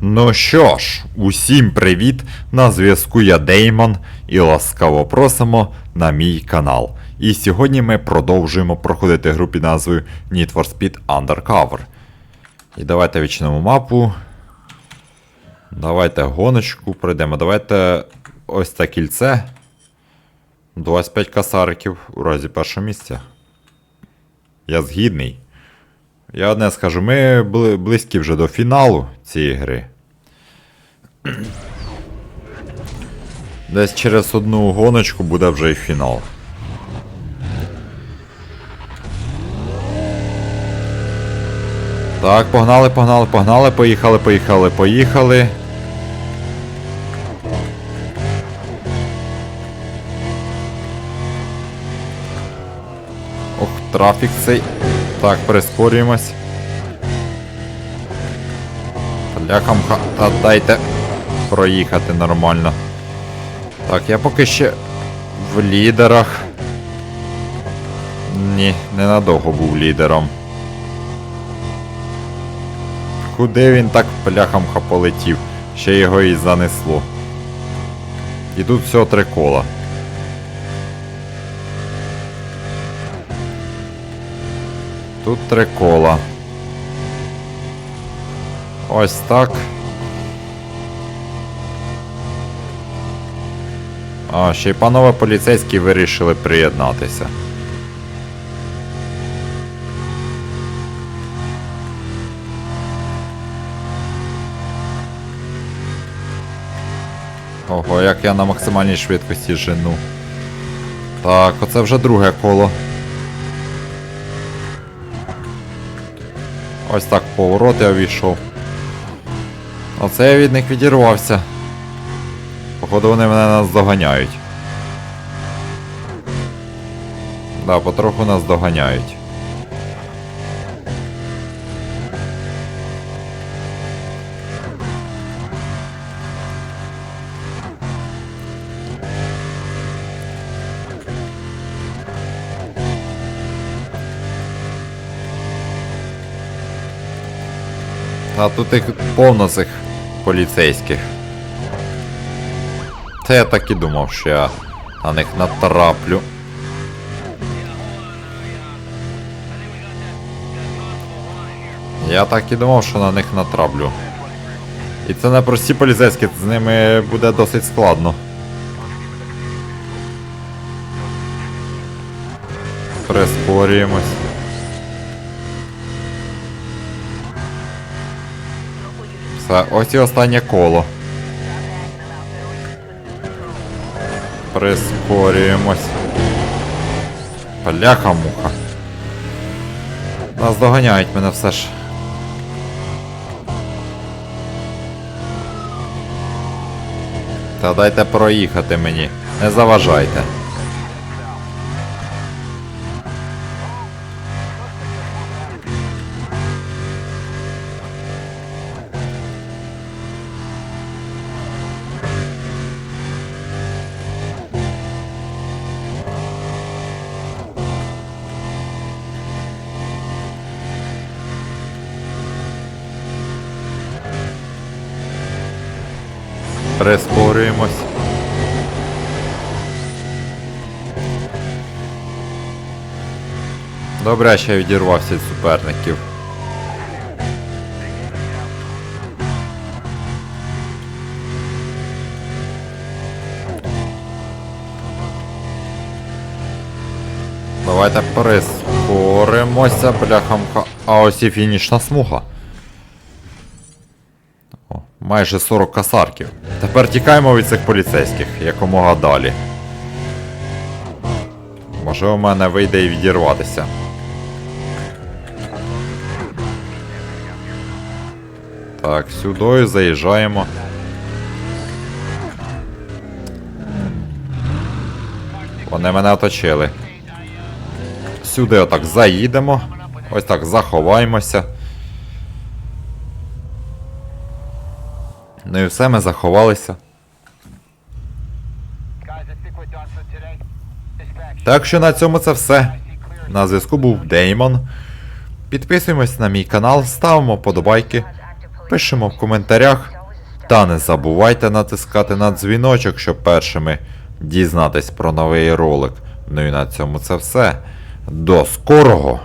Ну що ж, усім привіт! На зв'язку я Деймон і ласкаво просимо на мій канал. І сьогодні ми продовжуємо проходити гру під назвою Need for Speed Undercover. І давайте відчинимо мапу. Давайте гоночку пройдемо. Давайте ось це кільце. 25 касариків у разі першого місця. Я згідний. Я одне скажу, ми бли- близькі вже до фіналу цієї гри. Десь через одну гоночку буде вже і фінал. Так, погнали, погнали, погнали, поїхали, поїхали, поїхали. Ох, трафік цей. Так, прискорюємось. Бляхам ха. Дайте проїхати нормально. Так, я поки ще в лідерах. Ні, ненадовго був лідером. Куди він так пляхам-ха полетів? Ще його і занесло. І тут всього три кола. Тут три кола. Ось так. А, ще й панове поліцейські вирішили приєднатися. Ого, як я на максимальній швидкості жену. Так, оце вже друге коло. Ось так поворот я увійшов. Оце я від них відірвався. Походу вони мене нас доганяють. Да, потроху нас доганяють. А тут їх повно цих поліцейських. Та я так і думав, що я на них натраплю. Я так і думав, що на них натраплю. І це не прості поліцейські, з ними буде досить складно. Прискорюємось. Все, ось і останнє коло. Прискорюємось. Бляха-муха. Нас доганяють мене все ж. Та дайте проїхати мені. Не заважайте. Прискорюємось. Добре, я відірвався від суперників. Давайте прискоримося, бляхамка. А ось і фінішна смуга. Майже 40 касарків. Тепер тікаємо від цих поліцейських якомога далі. Може у мене вийде і відірватися. Так, сюди заїжджаємо. Вони мене оточили. Сюди отак заїдемо. Ось так заховаємося. Ну і все, ми заховалися. Так що на цьому це все. На зв'язку був Деймон. Підписуємось на мій канал, ставимо подобайки. Пишемо в коментарях. Та не забувайте натискати на дзвіночок, щоб першими дізнатись про новий ролик. Ну і на цьому це все. До скорого!